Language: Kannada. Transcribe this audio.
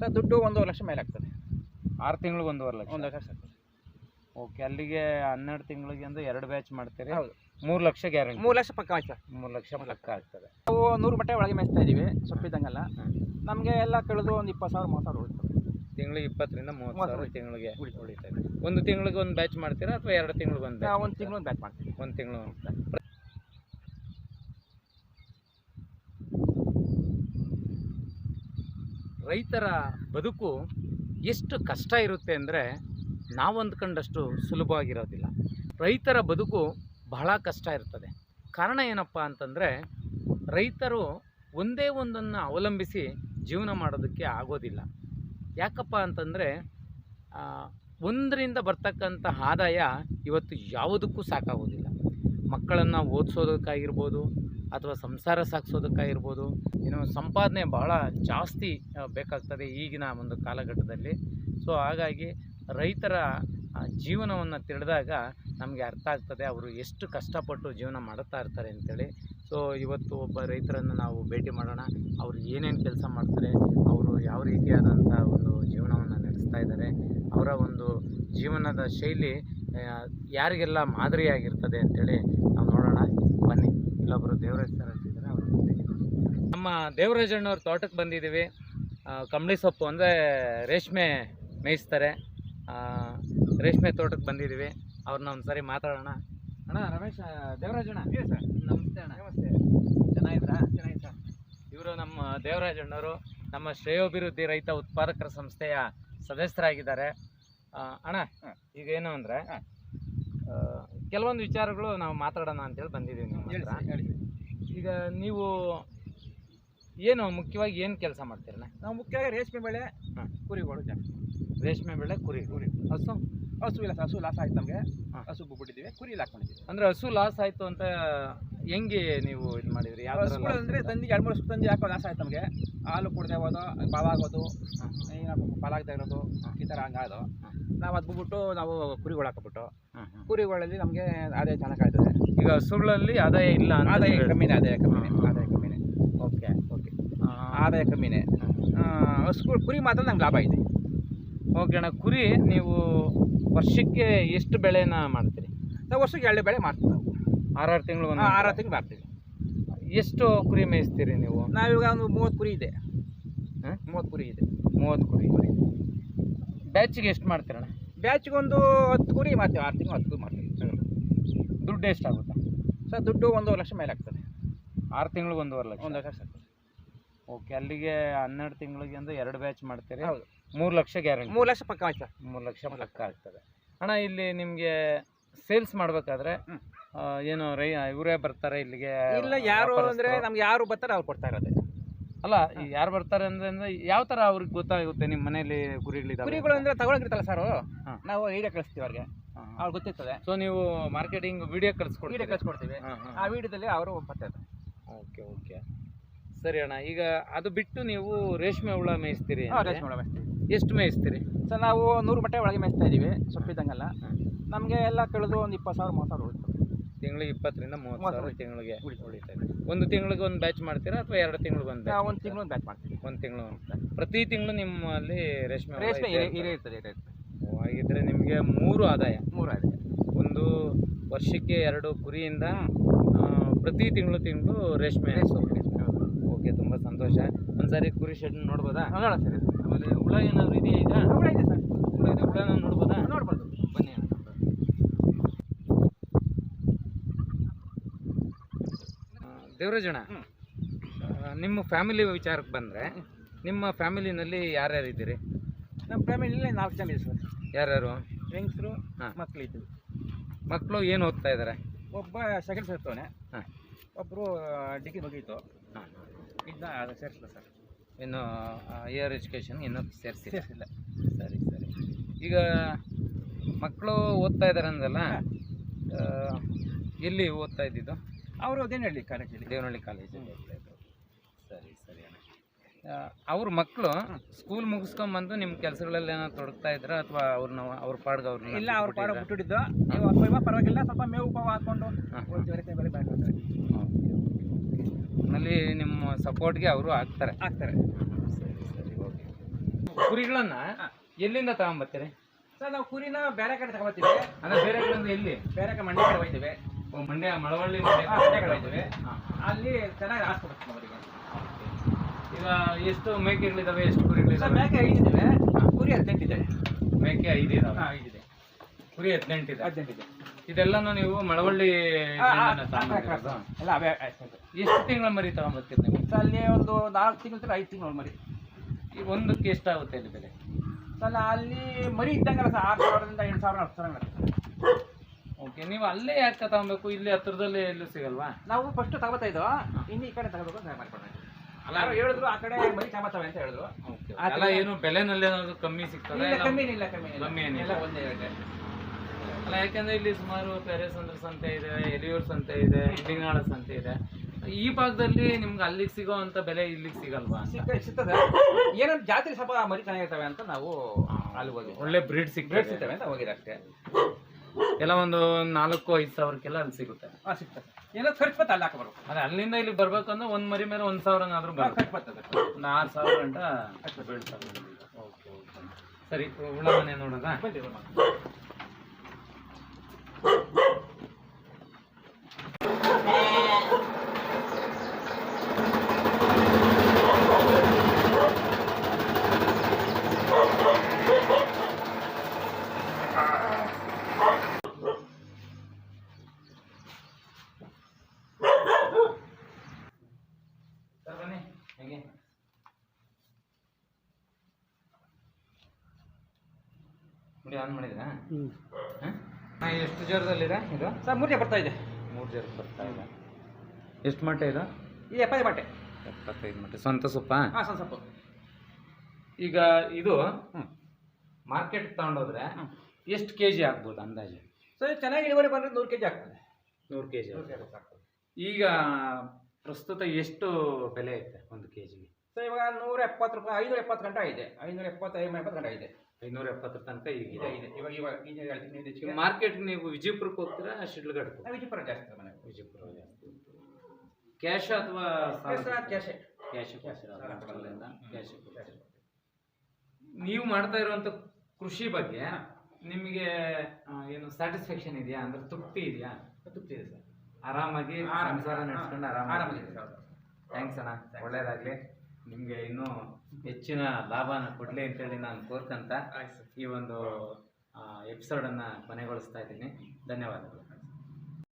ಸರ್ ದುಡ್ಡು ಒಂದೂವರೆ ಲಕ್ಷ ಮೇಲೆ ಆಗ್ತದೆ. ಆರು ತಿಂಗಳಿಗೆ ಒಂದೂವರೆ ಲಕ್ಷ? ಒಂದು ಲಕ್ಷ ಆಗ್ತದೆ. ಓಕೆ ಅಲ್ಲಿಗೆ ಹನ್ನೆರಡು ತಿಂಗಳಿಗೆ ಅಂದ್ರೆ ಎರಡು ಬ್ಯಾಚ್ ಮಾಡ್ತೀರಿ? ಹೌದು. ಮೂರು ಲಕ್ಷ ಗ್ಯಾರಂಟಿ? ಮೂರು ಲಕ್ಷ ಪಕ್ಕ ಆಯ್ತು ಸರ್ ಮೂರು ಲಕ್ಷ ಪಕ್ಕ ಆಗ್ತದೆ. ನಾವು ನೂರು ಮಟ್ಟ ಒಳಗೆ ಮೇಯಿಸ್ತಾ ಇದ್ದೀವಿ ಸೊಪ್ಪಿದ್ದಂಗೆಲ್ಲ. ನಮಗೆ ಎಲ್ಲ ಕಳೆದು ಒಂದು ಇಪ್ಪತ್ತು ಸಾವಿರ ಮೂವತ್ತು ಸಾವಿರ ಉಳಿತದೆ. ತಿಂಗಳಿಗೆ ಇಪ್ಪತ್ತರಿಂದ ಮೂವತ್ತು ಸಾವಿರ ತಿಂಗಳಿಗೆ ಉಳಿತು. ಉಳಿತಾ ಇದೆ ಒಂದು ತಿಂಗಳಿಗೆ ಒಂದು ಬ್ಯಾಚ್ ಮಾಡ್ತೀರಾ ಅಥವಾ ಎರಡು ತಿಂಗಳಿಗೆ ಒಂದು ಒಂದು ತಿಂಗಳು ಒಂದು ಬ್ಯಾಚ್ ಮಾಡ್ತೀವಿ. ಒಂದು ತಿಂಗಳು ರೈತರ ಬದುಕು ಎಷ್ಟು ಕಷ್ಟ ಇರುತ್ತೆ ಅಂದರೆ ನಾವು ಅಂದ್ಕೊಂಡಷ್ಟು ಸುಲಭವಾಗಿರೋದಿಲ್ಲ. ರೈತರ ಬದುಕು ಬಹಳ ಕಷ್ಟ ಇರ್ತದೆ. ಕಾರಣ ಏನಪ್ಪ ಅಂತಂದರೆ ರೈತರು ಒಂದೇ ಒಂದನ್ನು ಅವಲಂಬಿಸಿ ಜೀವನ ಮಾಡೋದಕ್ಕೆ ಆಗೋದಿಲ್ಲ. ಯಾಕಪ್ಪ ಅಂತಂದರೆ ಒಂದರಿಂದ ಬರ್ತಕ್ಕಂಥ ಆದಾಯ ಇವತ್ತು ಯಾವುದಕ್ಕೂ ಸಾಕಾಗೋದಿಲ್ಲ. ಮಕ್ಕಳನ್ನು ಓದಿಸೋದಕ್ಕಾಗಿರ್ಬೋದು ಅಥವಾ ಸಂಸಾರ ಸಾಗಿಸೋದಕ್ಕಾಗಿರ್ಬೋದು, ಏನು ಸಂಪಾದನೆ ಬಹಳ ಜಾಸ್ತಿ ಬೇಕಾಗ್ತದೆ ಈಗಿನ ಒಂದು ಕಾಲಘಟ್ಟದಲ್ಲಿ. ಸೊ ಹಾಗಾಗಿ ರೈತರ ಜೀವನವನ್ನು ತಿಳಿದಾಗ ನಮಗೆ ಅರ್ಥ ಆಗ್ತದೆ ಅವರು ಎಷ್ಟು ಕಷ್ಟಪಟ್ಟು ಜೀವನ ಮಾಡುತ್ತಾ ಇರ್ತಾರೆ ಅಂತೇಳಿ. ಸೊ ಇವತ್ತು ಒಬ್ಬ ರೈತರನ್ನು ನಾವು ಭೇಟಿ ಮಾಡೋಣ. ಅವರು ಏನೇನು ಕೆಲಸ ಮಾಡ್ತಾರೆ, ಅವರು ಯಾವ ರೀತಿಯಾದಂಥ ಒಂದು ಜೀವನವನ್ನು ನಡೆಸ್ತಾ ಇದ್ದಾರೆ, ಅವರ ಒಂದು ಜೀವನದ ಶೈಲಿ ಯಾರಿಗೆಲ್ಲ ಮಾದರಿಯಾಗಿರ್ತದೆ ಬನ್ನಿ ಇಲ್ಲೊಬ್ಬರು ದೇವರಾಜ್ ಸರ್ ಅಂತಿದ್ದಾರೆ ಅವರು ನಮ್ಮ ದೇವರಾಜಣ್ಣವ್ರ ತೋಟಕ್ಕೆ ಬಂದಿದ್ದೀವಿ. ಕಂಬಳಿ ಸೊಪ್ಪು ಅಂದರೆ ರೇಷ್ಮೆ ಮೇಯಿಸ್ತಾರೆ. ರೇಷ್ಮೆ ತೋಟಕ್ಕೆ ಬಂದಿದ್ದೀವಿ. ಅವ್ರನ್ನ ಒಂದು ಸಾರಿ ಮಾತಾಡೋಣ. ಅಣ್ಣ ರಮೇಶ್ ದೇವರಾಜಣ್ಣ ಸರ್. ನಮಸ್ತೆ ಅಣ್ಣ. ನಮಸ್ತೆ. ಚೆನ್ನಾಗಿದ್ರಾ ಚೆನ್ನಾಗಿ ಸರ್. ಇವರು ನಮ್ಮ ದೇವರಾಜಣ್ಣವರು ನಮ್ಮ ಶ್ರೇಯೋಭಿವೃದ್ಧಿ ರೈತ ಉತ್ಪಾದಕರ ಸಂಸ್ಥೆಯ ಸದಸ್ಯರಾಗಿದ್ದಾರೆ. ಅಣ್ಣ. ಈಗ ಏನು ಅಂದರೆ. ಕೆಲವೊಂದು ವಿಚಾರಗಳು ನಾವು ಮಾತಾಡೋಣ ಅಂತೇಳಿ ಬಂದಿದ್ದೀವಿ ನಿಮ್ಮ ಹತ್ರ. ಈಗ ನೀವು ಏನು ಮುಖ್ಯವಾಗಿ ಏನು ಕೆಲಸ ಮಾಡ್ತೀರಣ್ಣ? ನಾವು ಮುಖ್ಯವಾಗಿ ರೇಷ್ಮೆ ಬೆಳೆ ಹಾಂ. ಕುರಿಗಳು ಜಾಸ್ತಿ. ರೇಷ್ಮೆ ಬೆಳೆ ಕುರಿ. ಕುರಿ. ಹಸು. ಹಸು ಇಲ್ಲ ಹಸು ಲಾಸ್ ಆಯ್ತು ನಮಗೆ. ಹಾಂ. ಹಸು ಬಿಟ್ಟಿದ್ದೀವಿ ಕುರಿ ಇಲ್ಲ ಹಾಕೊಂಡಿದ್ದೀವಿ. ಅಂದರೆ ಹಸು ಲಾಸ್ ಆಯಿತು ಅಂತ ಹೆಂಗೆ ನೀವು ಇದು ಮಾಡಿದ್ರಿ? ಯಾವ ಹಸುಗಳು ಅಂದರೆ ತಂದಿಗೆ ಎರಡು ಮೂರು ತಂದಿ ಹಾಕೋ ಲಾಸ್ ಆಯ್ತು ನಮಗೆ. ಹಾಲು ಕುಡ್ದೆ ಹೋದು ಬಾವಾಗೋದು ಫಲಾಗ್ತಾ ಇರೋದು ಈ ಥರ ಹಂಗಾದು ಹಾಂ. ನಾವು ಅದು ಬಿಟ್ಬಿಟ್ಟು ನಾವು ಕುರಿಗಳು ಹಾಕೊಬಿಟ್ಟು. ಕುರಿಗಳಲ್ಲಿ ನಮಗೆ ಆದಾಯ ಚೆನ್ನಾಗಿ ಆಯ್ತದೆ ಈಗ ಹಸುಗಳಲ್ಲಿ ಆದಾಯ ಇಲ್ಲ ಅಂತ ಆದಾಯ ಹೇಳಿ- ಕಮ್ಮಿನೇ ಆದಾಯ ಕಮ್ಮಿನೇ ಆದಾಯ ಕಮ್ಮಿನೇ. Okay okay. ಆ, ಆದಾಯ ಕಮ್ಮಿನೇ. ಹಸುಗಳು ಕುರಿ ಮಾತ್ರ ನಂಗೆ ಲಾಭ ಇದೆ. ಓಕೆ ಅಣ್ಣ ಕುರಿ ನೀವು ವರ್ಷಕ್ಕೆ ಎಷ್ಟು ಬೆಳೆನ ಮಾಡ್ತೀರಿ? ನಾವು ವರ್ಷಕ್ಕೆ ಎರಡು ಬೆಳೆ ಮಾಡ್ತೀವಿ ನಾವು. ಆರಾರು ತಿಂಗಳು ಒಂದು ಆರು ತಿಂಗಳು ಮಾಡ್ತೀವಿ ಎಷ್ಟು ಕುರಿ ಮೇಯಿಸ್ತೀರಿ ನೀವು? ನಾವೀಗ ಒಂದು ಮೂವತ್ತು ಕುರಿ ಇದೆ. ಹಾಂ? ಮೂವತ್ತು ಕುರಿ ಇದೆ. ಮೂವತ್ತು ಕುರಿ. ಬ್ಯಾಚಿಗೆ ಎಷ್ಟು ಮಾಡ್ತೀರಣ್ಣ? ಬ್ಯಾಚ್ಗೆ ಒಂದು ಹತ್ತು ಕೂಡಿ ಮಾಡ್ತೇವೆ ಆರು ತಿಂಗಳು ಹತ್ತು ಕುರಿ ಮಾಡ್ತೀವಿ. ದುಡ್ಡು ಎಷ್ಟಾಗುತ್ತೆ ಸರ್ ದುಡ್ಡು ಒಂದೂವರೆ ಲಕ್ಷ ಮೇಲೆ ಆಗ್ತದೆ. ಆರು ತಿಂಗಳಿಗೆ ಒಂದೂವರೆ ಲಕ್ಷ? ಒಂದು ಲಕ್ಷ ಸರ್ ಓಕೆ ಅಲ್ಲಿಗೆ ಹನ್ನೆರಡು ತಿಂಗಳಿಗೆ ಅಂದ್ರೆ ಎರಡು ಬ್ಯಾಚ್ ಮಾಡ್ತೀರಿ? ಹೌದು. ಮೂರು ಲಕ್ಷ ಗ್ಯಾರಂಟಿ. ಮೂರು ಲಕ್ಷ ಪಕ್ಕ ಆಯ್ತು ಮೂರು ಲಕ್ಷ ಪಕ್ಕ ಆಗ್ತದೆ. ಅಣ್ಣ ಇಲ್ಲಿ ನಿಮಗೆ ಸೇಲ್ಸ್ ಮಾಡಬೇಕಾದ್ರೆ ಏನು ರೈ ಇವರೇ ಬರ್ತಾರೆ ಇಲ್ಲಿಗೆ ಇಲ್ಲ ಯಾರು? ಅಂದರೆ ನಮ್ಗೆ ಯಾರು ಬರ್ತಾರೆ ಅವ್ರು ಕೊಡ್ತಾ ಇರೋದು. ಅಲ್ಲ ಯಾರು ಬರ್ತಾರೆ ಅಂದ್ರೆ ಅಂದ್ರೆ ಯಾವ ತರ ಅವ್ರಿಗೆ ಗೊತ್ತಾಗುತ್ತೆ ನಿಮ್ಮ ಮನೆಯಲ್ಲಿ ಕುರಿಗಳಿದಾವೆ ಕುರಿಗಳು ಅಂದ್ರೆ ತಗೊಳಕಿರ್ತಲ್ಲ ಸರ್? ನಾವು ಐಡಿಯಾ ಕಳಿಸ್ತೀವಿ ಅವ್ರಿಗೆ. ಅವ್ರಿಗೆ ಗೊತ್ತಿರ್ತದೆ. ಸೊ ನೀವು ಮಾರ್ಕೆಟಿಂಗ್ ವಿಡಿಯೋ ವಿಡಿಯೋ ಕಳಿಸ್ಕೊಡ್ತೀವಿ. ಹಾಂ ಹಾಂ. ಆ ವಿಡಿಯೋದಲ್ಲಿ ಅವರು ಬರ್ತಾರೆ ಓಕೆ ಓಕೆ. ಸರಿ ಅಣ್ಣ ಈಗ ಅದು ಬಿಟ್ಟು ನೀವು ರೇಷ್ಮೆ ಹುಳ ಮೇಯಿಸ್ತೀರಿ ರೇಷ್ಮೆ ಹುಳ ಮೇಯಿಸ್ತೀವಿ. ಎಷ್ಟು ಮೇಯಿಸ್ತೀರಿ? ಸರ್ ನಾವು ನೂರು ಬಟ್ಟೆ ಒಳಗೆ ಮೇಯಿಸ್ತಾ ಇದ್ದೀವಿ ಸೊಪ್ಪಿದ್ದಂಗೆಲ್ಲ. ನಮಗೆ ಎಲ್ಲ ಕಳೆದು ಒಂದು ಇಪ್ಪತ್ತು ಸಾವಿರ ಮೂವತ್ತು ಸಾವಿರ ಉಳಿತು. ತಿಂಗಳಿಗೆ ಇಪ್ಪತ್ತರಿಂದ ಮೂವತ್ತು ಮೂವತ್ತು ಸಾವಿರ. ತಿಂಗಳಿಗೆ ಒಂದು ತಿಂಗಳಿಗೆ ಒಂದು ಬ್ಯಾಚ್ ಮಾಡ್ತೀರಾ ಅಥವಾ ಎರಡು ತಿಂಗಳಿಗೆ ಒಂದು ನಾವು ಒಂದು ತಿಂಗಳು ಒಂದು ಬ್ಯಾಚ್ ಮಾಡ್ತೀವಿ. ಒಂದು ತಿಂಗಳು ಪ್ರತಿ ತಿಂಗಳು ನಿಮ್ಮಲ್ಲಿ ರೇಷ್ಮೆ ರೇಷ್ಮೆ ಇರ್ತದೆ. ಇರ್ತದೆ ಇರ್ತದೆ. ಓ, ಹಾಗಿದ್ರೆ ನಿಮಗೆ ಮೂರು ಆದಾಯ. ಮೂರು ಆದಾಯ. ಒಂದು ವರ್ಷಕ್ಕೆ ಎರಡು ಕುರಿಯಿಂದ ಆ, ಪ್ರತಿ ತಿಂಗಳು ತಿಂಗಳು ರೇಷ್ಮೆ ಓಕೆ ತುಂಬ ಸಂತೋಷ. ಒಂದ್ಸಾರಿ ಕುರಿ ಶೆಡ್ ನೋಡ್ಬೋದಾ? ನೋಡೋಣ ಸರ್. ಆಮೇಲೆ ಹುಳ ಏನಾದ್ರು ಇದೆಯಾ ಈಗ? ಹುಳ ಇದೆ ಸರ್. ಹುಳ ಇದೆ. ಹುಳನ ನೋಡ್ಬೋದಾ? ನೋಡ್ಬೋದು. ಬನ್ನಿ ಅಣ್ಣ. ಆ, ದೇವರಾಜಣ್ಣ. ನಿಮ್ಮ ಫ್ಯಾಮಿಲಿ ವಿಚಾರಕ್ಕೆ ಬಂದರೆ ನಿಮ್ಮ ಫ್ಯಾಮಿಲಿನಲ್ಲಿ ಯಾರ್ಯಾರು ಇದ್ದೀರಿ? ನಮ್ಮ ಫ್ಯಾಮಿಲಿಯಲ್ಲಿ ನಾಲ್ಕು ಜನ ಇದೆ ಸರ್. ಯಾರ್ಯಾರು? ಹೆಂಗಸರು ಹಾಂ. ಮಕ್ಕಳು ಏನು ಓದ್ತಾ ಇದ್ದಾರೆ? ಒಬ್ಬ ಸೆಕೆಂಡ್ ಸೇರ್ತವನೆ ಹಾಂ. ಒಬ್ಬರು ಡಿಗ್ರಿ ಮುಗೀತು. ಹಾಂ. ಇದನ್ನ ಸೇರಿಸಿಲ್ಲ ಸರ್. ಇನ್ನು ಹೈಯರ್ ಎಜುಕೇಷನ್ ಇನ್ನೂ ಸೇರಿಸಿ ಸೇರಿಸಿಲ್ಲ. ಸರಿ ಸರಿ. ಈಗ ಮಕ್ಕಳು ಓದ್ತಾ ಇದ್ದಾರೆ ಅಂದಲ್ಲ ಎಲ್ಲಿ ಓದ್ತಾ ಇದ್ದಿದ್ದು? ಅವರು ದೇನಹಳ್ಳಿ ಕಾಲೇಜಲ್ಲಿ ದೇವನಹಳ್ಳಿ ಕಾಲೇಜಲ್ಲಿ ಸರಿ ಸರಿ ಅಣ್ಣ. ಅವ್ರ ಮಕ್ಕಳು ಸ್ಕೂಲ್ ಮುಗಿಸ್ಕೊಂಬಂದು ನಿಮ್ಮ ಕೆಲಸಗಳಲ್ಲಿ ಏನೋ ತೊಡಗ್ತಾ ಇದ್ರ ಅಥವಾ ಅವ್ರನ್ನ ಅವ್ರ ಪಾಡ್ಗೆ ಅವ್ರನ್ನ ಇಲ್ಲ ಅವ್ರ ಪಾಡ? ಬಿಟ್ಟಿದ್ದು. ನೀವು ಅಪ್ಪ ಇವ ಪರವಾಗಿಲ್ಲ ಸ್ವಲ್ಪ ಮೇವು ಪಾವ ಹಾಕೊಂಡು ನಲ್ಲಿ ನಿಮ್ಮ ಸಪೋರ್ಟ್ಗೆ ಅವರು ಆಗ್ತಾರೆ. ಹಾಕ್ತಾರೆ ಸರಿ ಸರಿ ಓಕೆ. ಕುರಿಗಳನ್ನ. ಎಲ್ಲಿಂದ ತಗೊಂಬರ್ತೀರಿ ಸರ್ ನಾವು ಕುರಿನ ಬೇರೆ ಕಡೆ ತಗೊಂಬತ್ತೀವಿ. ಅಂದ್ರೆ ಬೇರೆ ಕಡೆ ಎಲ್ಲಿ? ಬೇರೆ ಕಡೆ ಮಂಡ್ಯ ಕಡೆ ಹೋಯ್ತೀವಿ ಓ, ಮಂಡ್ಯ ಮಳವಳ್ಳಿ ಹಾ. ಅಲ್ಲಿ ಚೆನ್ನಾಗಿ ಹಾಸ್ಕೊಡ್ತೀವಿ ಅವರಿಗೆ. ಈಗ ಎಷ್ಟು ಮೇಕೆಗಳಿದಾವೆ ಎಷ್ಟು ಸರ್ ಕುರಿಗಳಿದಾವೆ ಮೇಕೆ ಐದಿದ್ದೇವೆ ಕುರಿ ಹದಿನೆಂಟಿದೆ ಮೇಕೆ ಐದು ಇದಾವೆ. ಐದಿದೆ ಕುರಿ ಹದಿನೆಂಟಿದೆ ಹದಿನೆಂಟಿದೆ ಇದೆಲ್ಲನೂ ನೀವು ಮಳವಳ್ಳಿ ಎಲ್ಲ ಅವೇ ಎಷ್ಟು ತಿಂಗಳ ಮರಿ ತಗೊಂಬರ್ತೀರಿ ನೀವು? ಅಲ್ಲಿ ಒಂದು ನಾಲ್ಕು ತಿಂಗಳು ಐದು ತಿಂಗಳು ಮರಿ. ಈಗ ಒಂದಕ್ಕೆ ಎಷ್ಟಾಗುತ್ತೆ ಅಲ್ಲಿ ಬೆಲೆ? ಅಲ್ಲಿ ಮರಿ ಇದ್ದಂಗಲ್ಲ ಸರ್ ಆರು ಸಾವಿರದಿಂದ ಎಂಟು ಸಾವಿರ ಹತ್ತು ಸಾವಿರ. ಓಕೆ ನೀವು ಅಲ್ಲೇ ಯಾಕೆ ತಗೊಬೇಕು? ಇಲ್ಲಿ ಹತ್ರದಲ್ಲೇ ಎಲ್ಲೂ ಸಿಗಲ್ವಾ? ನಾವು ಫಸ್ಟ್ ತಗೋತಾ ಇದ್ದೋ? ಇನ್ನು ಈ ಕಡೆ ತಗೋಬೇಕು ಅಂತ ಮಾಡ್ಕೊಂಡೆ ಅಲ್ಲ ಯಾರೋ ಹೇಳಿದ್ರು ಆ ಕಡೆ ಮರಿ ತಗೋತಾವೆ ಅಂತ ಹೇಳಿದ್ರು. ಅಲ್ಲ ಏನು ಬೆಲೆನಲ್ಲಿ ಏನಾದ್ರು ಕಮ್ಮಿ ಸಿಗ್ತದೆ? ಇಲ್ಲ ಕಮ್ಮಿ ಇಲ್ಲ ಕಮ್ಮಿ ಏನಿಲ್ಲ. ಒಂದೇ. ಅಲ್ಲ. ಯಾಕಂದ್ರೆ ಇಲ್ಲಿ ಸುಮಾರು ಪ್ಯಾರೇಸಂದ್ರ ಸಂತೆ ಇದೆ ಎಲಿಯೂರ್ ಸಂತೆ ಇದೆ ಇಲ್ಲಿನಾಳ ಸಂತೆ ಇದೆ. ಈ ಭಾಗದಲ್ಲಿ ನಿಮ್ಗೆ ಅಲ್ಲಿಗೆ ಸಿಗೋ ಅಂತ ಬೆಲೆ ಇಲ್ಲಿಗೆ ಸಿಗಲ್ವಾ ಸಿಗ್ತದೆ ಏನಂತ ಜಾತ್ರೆ ಸ್ವಲ್ಪ ಮರಿ ಚೆನ್ನಾಗಿರ್ತವೆ ಅಂತ ನಾವು ಅಲ್ಲಿ ಹೋಗಿ ಒಳ್ಳೆ ಬ್ರೀಡ್ ಸಿಗ್ ಬ್ರೀಡ್ ಸಿಗ್ತವೆ ಅಂತ ಹೋಗಿದೆ ಅಷ್ಟೇ. ಎಲ್ಲ ಒಂದು ನಾಲ್ಕು ಐದು ಸಾವಿರಕ್ಕೆಲ್ಲ ಅಲ್ಲಿ ಸಿಗುತ್ತೆ. ಹಾಂ ಸಿಗ್ತದೆ. ಏನೋ ಖರ್ಚು ಬತ್ತ ಅಲ್ಲಿ ಹಾಕಬಾರ್ದು. ಅದೇ ಅಲ್ಲಿಂದ ಇಲ್ಲಿ ಬರ್ಬೇಕಂದ್ರೆ ಒಂದ್ ಮರಿ ಮೇಲೆ ಒಂದ್ ಸಾವಿರನಾದ್ರೂ ಬರುತ್ತೆ ಖರ್ಚು ಬರ್ತದೆ. ಒಂದು ಆರು ಸಾವಿರ ಗಂಟ ಬೀಳ್ತಾರೆ ಓಕೆ ಓಕೆ. ಸರಿ ಉಳ ಮನೆ ನೋಡೋದಾ ಬನ್ನಿ ಹೋಗೋಣ. ಸರ್ ಬನ್ನಿ ಹೇಗೆ ನೋಡಿ ಆನ್ ಮಾಡಿದ್ರಾ? ಹಾಂ? ಎಷ್ಟು ಜ್ವರದಲ್ಲಿದೆ ಇದು? ಸರ್ ಮೂರನೇ ಬರ್ತಾ ಇದೆ. ಮೂರು ಜ್ವರ ಬರ್ತಾ ಇದೆ. ಎಷ್ಟು ಮಟ್ಟ ಇದು? ಈ ಎಪ್ಪತ್ತೈದು ಮಟ್ಟೆ. ಎಪ್ಪತ್ತೈದು ಮಟ್ಟ. ಸ್ವಂತ ಸೊಪ್ಪ? ಹಾಂ ಸ್ವಲ್ಪ ಈಗ ಇದು ಮಾರ್ಕೆಟ್ ತಗೊಂಡೋದ್ರೆ ಎಷ್ಟು ಕೆ ಜಿ ಆಗ್ಬೋದು ಅಂದಾಜು? ಸರ್ ಚೆನ್ನಾಗಿ ಇಳುವರಿ ಬಂದರೆ ನೂರು ಕೆ ಜಿ ಆಗ್ತದೆ. ನೂರು ಕೆ ಜಿ ಈಗ ಪ್ರಸ್ತುತ ಎಷ್ಟು ಬೆಲೆ ಐತೆ ಒಂದು ಕೆ ಜಿಗೆ ಸೊ ಇವಾಗ ನೂರ ಎಪ್ಪತ್ತು ರೂಪಾಯಿ ಐನೂರ ಎಪ್ಪತ್ತು ಗಂಟೆ ಇದೆ ಐನೂರ ಎಪ್ಪತ್ತು ಐನೂರ ಎಪ್ಪತ್ತು ಗಂಟೆ ಇದೆ ಐನೂರ ಎಪ್ಪತ್ತರ ತನಕ ಈಗ ಇದೆ. ಇದೆ ಇದೆ ಇವಾಗ ಇವಾಗ ಈಗ ಹೇಳ್ತೀನಿ ಇದು ಹೆಚ್ಚಿಗೆ. ಮಾರ್ಕೆಟ್ ನೀವು ವಿಜಯಪುರಕ್ಕೆ ಹೋಗ್ತೀರಾ ಶಿಡ್ಲಘಟ್ಟ ವಿಜಯಪುರ ಜಾಸ್ತಿ ಇದೆ ಮನೆ ವಿಜಯಪುರ ಜಾಸ್ತಿ ಕ್ಯಾಶ್ ಅಥವಾ ಕ್ಯಾಶೆ ಕ್ಯಾಶ್ ಕ್ಯಾಶ್ ನೀವು ಮಾಡ್ತಾ ಇರುವಂತ ಕೃಷಿ ಬಗ್ಗೆ ನಿಮಗೆ ಏನು ಸ್ಯಾಟಿಸ್ಫ್ಯಾಕ್ಷನ್ ಇದೆಯಾ? ಅಂದ್ರೆ ತೃಪ್ತಿ ಇದೆಯಾ? ತೃಪ್ತಿದೆ ಸರ್. ಆರಾಮಾಗಿ ಆರಾಮ. ಸಂಸಾರ ನಡೆಸ್ಕೊಂಡು ಆರಾಮಾಗಿದೆ ಆರಾಮಾಗಿ ಸರ್ ಥ್ಯಾಂಕ್ಸ್ ಅಣ್ಣ. ಒಳ್ಳೇದಾಗ್ಲಿ. ನಿಮಗೆ ಇನ್ನೂ ಹೆಚ್ಚಿನ ಲಾಭನ ಕೊಡಲಿ ಅಂತೇಳಿ ನಾನು ಕೋರ್ಕಂತ ಈ ಒಂದು ಎಪಿಸೋಡನ್ನು ಕೊನೆಗೊಳಿಸ್ತಾ ಇದ್ದೀನಿ. ಧನ್ಯವಾದಗಳು.